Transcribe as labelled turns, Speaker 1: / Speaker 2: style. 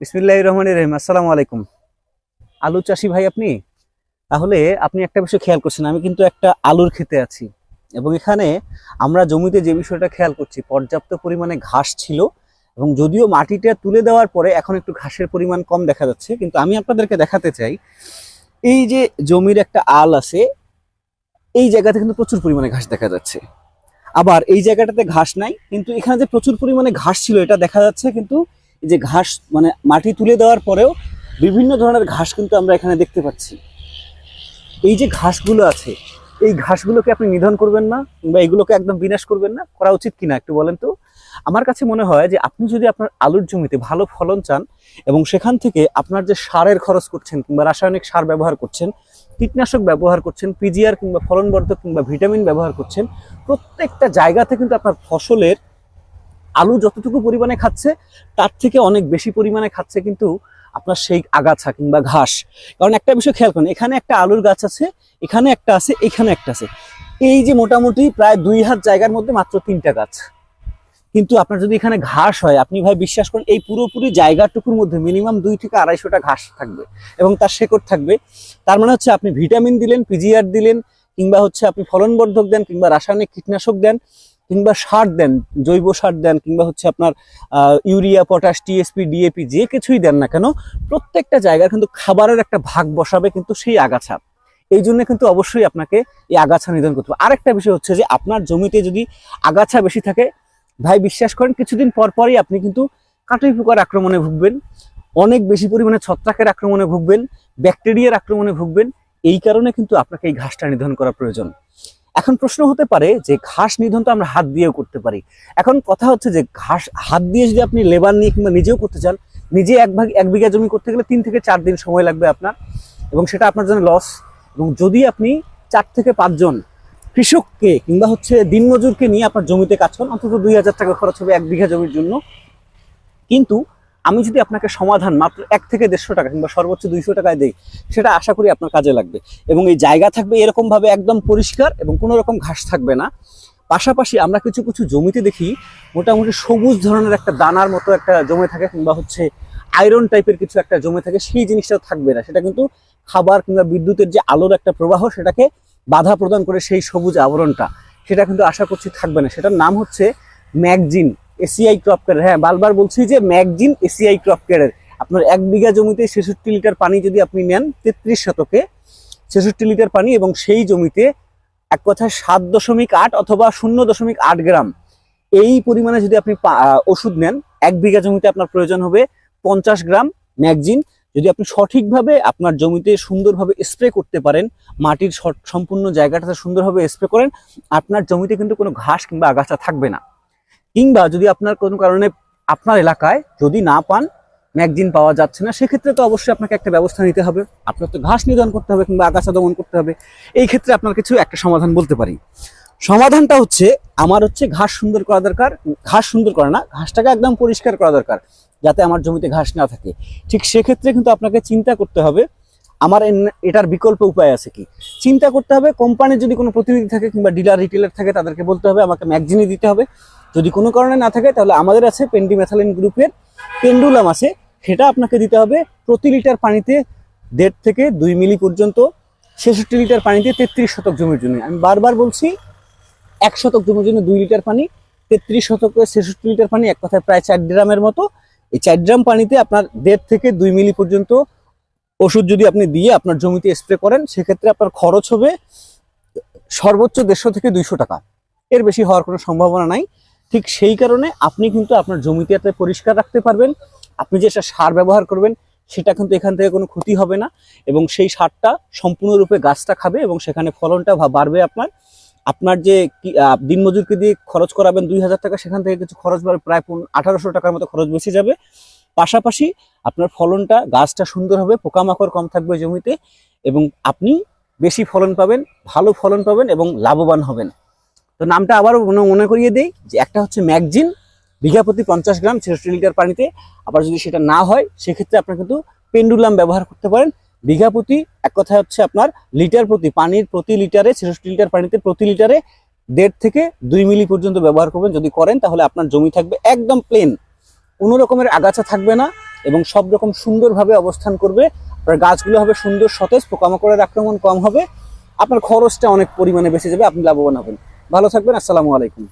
Speaker 1: বিসমিল্লাহ রহমান রহিম, আসসালামু আলাইকুম। আলু চাষি ভাই আপনি? তাহলে আপনি একটা বিষয় খেয়াল করছেন, আমি কিন্তু একটা আলুর খেতে আছি এবং এখানে আমরা জমিতে যে বিষয়টা খেয়াল করছি, পর্যাপ্ত পরিমাণে ঘাস ছিল এবং যদিও মাটিটা তুলে দেওয়ার পরে এখন একটু ঘাসের পরিমাণ কম দেখা যাচ্ছে, কিন্তু আমি আপনাদেরকে দেখাতে চাই, এই যে জমির একটা আল আছে, এই জায়গাতে কিন্তু প্রচুর পরিমাণে ঘাস দেখা যাচ্ছে। আবার এই জায়গাটাতে ঘাস নাই, কিন্তু এখানে যে প্রচুর পরিমাণে ঘাস ছিল, এটা দেখা যাচ্ছে, কিন্তু যে ঘাস মানে মাটি তুলে দেওয়ার পরেও বিভিন্ন ধরনের ঘাস কিন্তু আমরা এখানে দেখতে পাচ্ছি। এই যে ঘাসগুলো আছে, এই ঘাসগুলোকে আপনি নিধন করবেন না কিংবা এগুলোকে একদম বিনাশ করবেন না, করা উচিত কিনা একটু বলেন তো? আমার কাছে মনে হয় যে আপনি যদি আপনার আলুর জমিতে ভালো ফলন চান এবং সেখান থেকে আপনার যে সারের খরচ করছেন কিংবা রাসায়নিক সার ব্যবহার করছেন, কীটনাশক ব্যবহার করছেন পিজিআর কিংবা ফলনবর্ধক কিংবা ভিটামিন ব্যবহার করছেন, প্রত্যেকটা জায়গাতে কিন্তু আপনার ফসলের আলু যতটুকু পরিমাণে খাচ্ছে, তার থেকে অনেক বেশি পরিমাণে খাচ্ছে কিন্তু আপনার সেই আগাছা কিংবা ঘাস। কারণ একটা বিষয় খেয়াল করেন, এখানে একটা আলুর গাছ আছে, এখানে একটা আছে, এখানে একটা আছে। এই যে মোটামুটি প্রায় দুই হাত জায়গার মধ্যে মাত্র তিনটা গাছ। কিন্তু আপনার যদি এখানে ঘাস হয়, আপনি ভাই বিশ্বাস করেন, এই পুরোপুরি জায়গাটুকুর মধ্যে মিনিমাম দুই থেকে আড়াইশোটা ঘাস থাকবে এবং তার শেকড় থাকবে। তার মানে হচ্ছে আপনি ভিটামিন দিলেন, পিজিআর দিলেন, কিংবা হচ্ছে আপনি ফলনবর্ধক দেন, কিংবা রাসায়নিক কীটনাশক দেন কিংবা সার দেন, জৈব সার দেন, কিংবা হচ্ছে আপনার ইউরিয়া, পটাশ, টিএসপি, ডিএপি, যে কিছুই দেন না কেন, প্রত্যেকটা জায়গার কিন্তু খাবারের একটা ভাগ বসাবে কিন্তু সেই আগাছা। এই জন্য কিন্তু অবশ্যই আপনাকে এই আগাছা নিধন করতে হবে। আরেকটা বিষয় হচ্ছে যে আপনার জমিতে যদি আগাছা বেশি থাকে, ভাই বিশ্বাস করেন, কিছুদিন পর পরই আপনি কিন্তু কাটুই পোকার আক্রমণে ভুগবেন, অনেক বেশি পরিমাণে ছত্রাকের আক্রমণে ভুগবেন, ব্যাকটেরিয়ার আক্রমণে ভুগবেন, এই কারণে কিন্তু আপনাকে এই ঘাসটা নিধন করা প্রয়োজন। এখন প্রশ্ন হতে পারে যে ঘাস নিধন তো আমরা হাত দিয়েও করতে পারি। এখন কথা হচ্ছে যে ঘাস, হাত দিয়ে যদি আপনি লেবার নিয়ে কিংবা নিজেও করতে চান, নিজে এক ভাগ, এক বিঘা জমি করতে গেলে তিন থেকে চার দিন সময় লাগবে আপনার এবং সেটা আপনার জন্য লস এবং যদি আপনি চার থেকে পাঁচজন কৃষককে কিংবা হচ্ছে দিনমজুরকে নিয়ে আপনার জমিতে কাজ করেন, অন্তত দুই হাজার টাকা খরচ হবে এক বিঘা জমির জন্য। কিন্তু আমি যদি আপনাকে সমাধান মাত্র এক থেকে দেড়শো টাকা কিংবা সর্বোচ্চ দুইশো টাকায় দেই, সেটা আশা করি আপনার কাজে লাগবে। এবং এই জায়গা থাকবে এরকম ভাবে একদম পরিষ্কার এবং কোনো রকম ঘাস থাকবে না। পাশাপাশি আমরা কিছু কিছু জমিতে দেখি মোটামুটি সবুজ ধরনের একটা দানার মতো একটা জমে থাকে কিংবা হচ্ছে আয়রন টাইপের কিছু একটা জমে থাকে, সেই জিনিসটা থাকবে না। সেটা কিন্তু খাবার কিংবা বিদ্যুতের যে আলোর একটা প্রবাহ, সেটাকে বাধা প্রদান করে সেই সবুজ আবরণটা, সেটা কিন্তু আশা করছি থাকবে না। সেটার নাম হচ্ছে ম্যাগজিন। এসিআই ক্রপ কেয়ার হ্যাঁ বারবার বলছি যে ম্যাগজিন এসিআই ক্রপ কেয়ারের আপনার এক বিঘা জমিতে ছেষট্টি লিটার পানি যদি আপনি নেন, তেত্রিশ শতকে ছেষট্টি লিটার পানি এবং সেই জমিতে এক কথায় সাত দশমিক আট অথবা শূন্য দশমিক আট গ্রাম এই পরিমাণে যদি আপনি ওষুধ নেন, এক বিঘা জমিতে আপনার প্রয়োজন হবে পঞ্চাশ গ্রাম ম্যাগজিন। যদি আপনি সঠিকভাবে আপনার জমিতে সুন্দরভাবে স্প্রে করতে পারেন, মাটির সম্পূর্ণ জায়গাটাতে সুন্দরভাবে স্প্রে করেন, আপনার জমিতে কিন্তু কোনো ঘাস কিংবা আগাছা থাকবে না। কিংবা যদি আপনার কোনো কারণে আপনার এলাকায় যদি না পান, ম্যাগজিন পাওয়া যাচ্ছে না, সেক্ষেত্রে তো অবশ্যই আপনাকে একটা ব্যবস্থা নিতে হবে। আপনার তো ঘাস নিধন করতে হবে কিংবা আগাছা দমন করতে হবে। এই ক্ষেত্রে আপনার কিছু একটা সমাধান বলতে পারি। সমাধানটা হচ্ছে, আমার হচ্ছে ঘাস সুন্দর করা দরকার। ঘাস সুন্দর করা না, ঘাসটাকে একদম পরিষ্কার করা দরকার, যাতে আমার জমিতে ঘাস না থাকে। ঠিক সেক্ষেত্রে কিন্তু আপনাকে চিন্তা করতে হবে আমার এটার বিকল্প উপায় আছে কি? চিন্তা করতে হবে, কোম্পানির যদি কোনো প্রতিনিধি থাকে কিংবা ডিলার, রিটেলার থাকে, তাদেরকে বলতে হবে, আমাকে ম্যাগজিনই দিতে হবে। যদি কোনো কারণে না থাকে, তাহলে আমাদের আছে পেন্ডি পেন্ডিমেথালিন গ্রুপের পেন্ডুলাম আছে। সেটা আপনাকে দিতে হবে প্রতি লিটার পানিতে দেড় থেকে দুই মিলি পর্যন্ত, ছেষট্টি লিটার পানিতে তেত্রিশ শতক জমির জন্য। আমি বারবার বলছি, এক শতক জমির জন্য দুই লিটার পানি, তেত্রিশ শতকে ছেষট্টি লিটার পানি, এক কথায় প্রায় চার ড্রামের মতো। এই চার ড্রাম পানিতে আপনার দেড় থেকে দুই মিলি পর্যন্ত ওষুধ যদি আপনি দিয়ে আপনার জমিতে স্প্রে করেন, সেক্ষেত্রে আপনার খরচ হবে সর্বোচ্চ দেড়শো থেকে দুইশো টাকা। এর বেশি হওয়ার কোনো সম্ভাবনা নাই। ঠিক সেই কারণে আপনি কিন্তু আপনার জমিতে এতে পরিষ্কার রাখতে পারবেন। আপনি যে সার ব্যবহার করবেন, সেটা কিন্তু এখান থেকে কোনো ক্ষতি হবে না এবং সেই সারটা সম্পূর্ণরূপে গাছটা খাবে এবং সেখানে ফলনটা বাড়বে আপনার। আপনার যে দিনমজুরকে দিয়ে খরচ করাবেন দুই হাজার টাকা, সেখান থেকে কিছু খরচ বাড়বে, প্রায় আঠারোশো টাকার মতো খরচ বেঁচে যাবে। পাশাপাশি আপনার ফলনটা, গাছটা সুন্দর হবে, পোকামাকড় কম থাকবে জমিতে এবং আপনি বেশি ফলন পাবেন, ভালো ফলন পাবেন এবং লাভবান হবেন। তো নামটা আবারও মনে- মনে করিয়ে দেই যে একটা হচ্ছে ম্যাগজিন, বিঘা প্রতি পঞ্চাশ গ্রাম ছেষট্টি লিটার পানিতে। আবার যদি সেটা না হয়, সেক্ষেত্রে আপনার কিন্তু পেন্ডুলাম ব্যবহার করতে পারেন। বিঘা প্রতি, এক কথা হচ্ছে আপনার লিটার প্রতি, পানির প্রতি লিটারে, ছেষট্টি লিটার পানিতে প্রতি লিটারে দেড় থেকে দুই মিলি পর্যন্ত ব্যবহার করবেন। যদি করেন তাহলে আপনার জমি থাকবে একদম প্লেন কোনো রকমের আগাছা থাকবে না এবং সব রকম সুন্দরভাবে অবস্থান করবে। আপনার গাছগুলো হবে সুন্দর সতেজ, পোকামাকড়ের আক্রমণ কম হবে। আপনার খরচটা অনেক পরিমাণে বেঁচে যাবে, আপনি লাভবান হবেন। ভালো থাকবেন, আসসালামু আলাইকুম।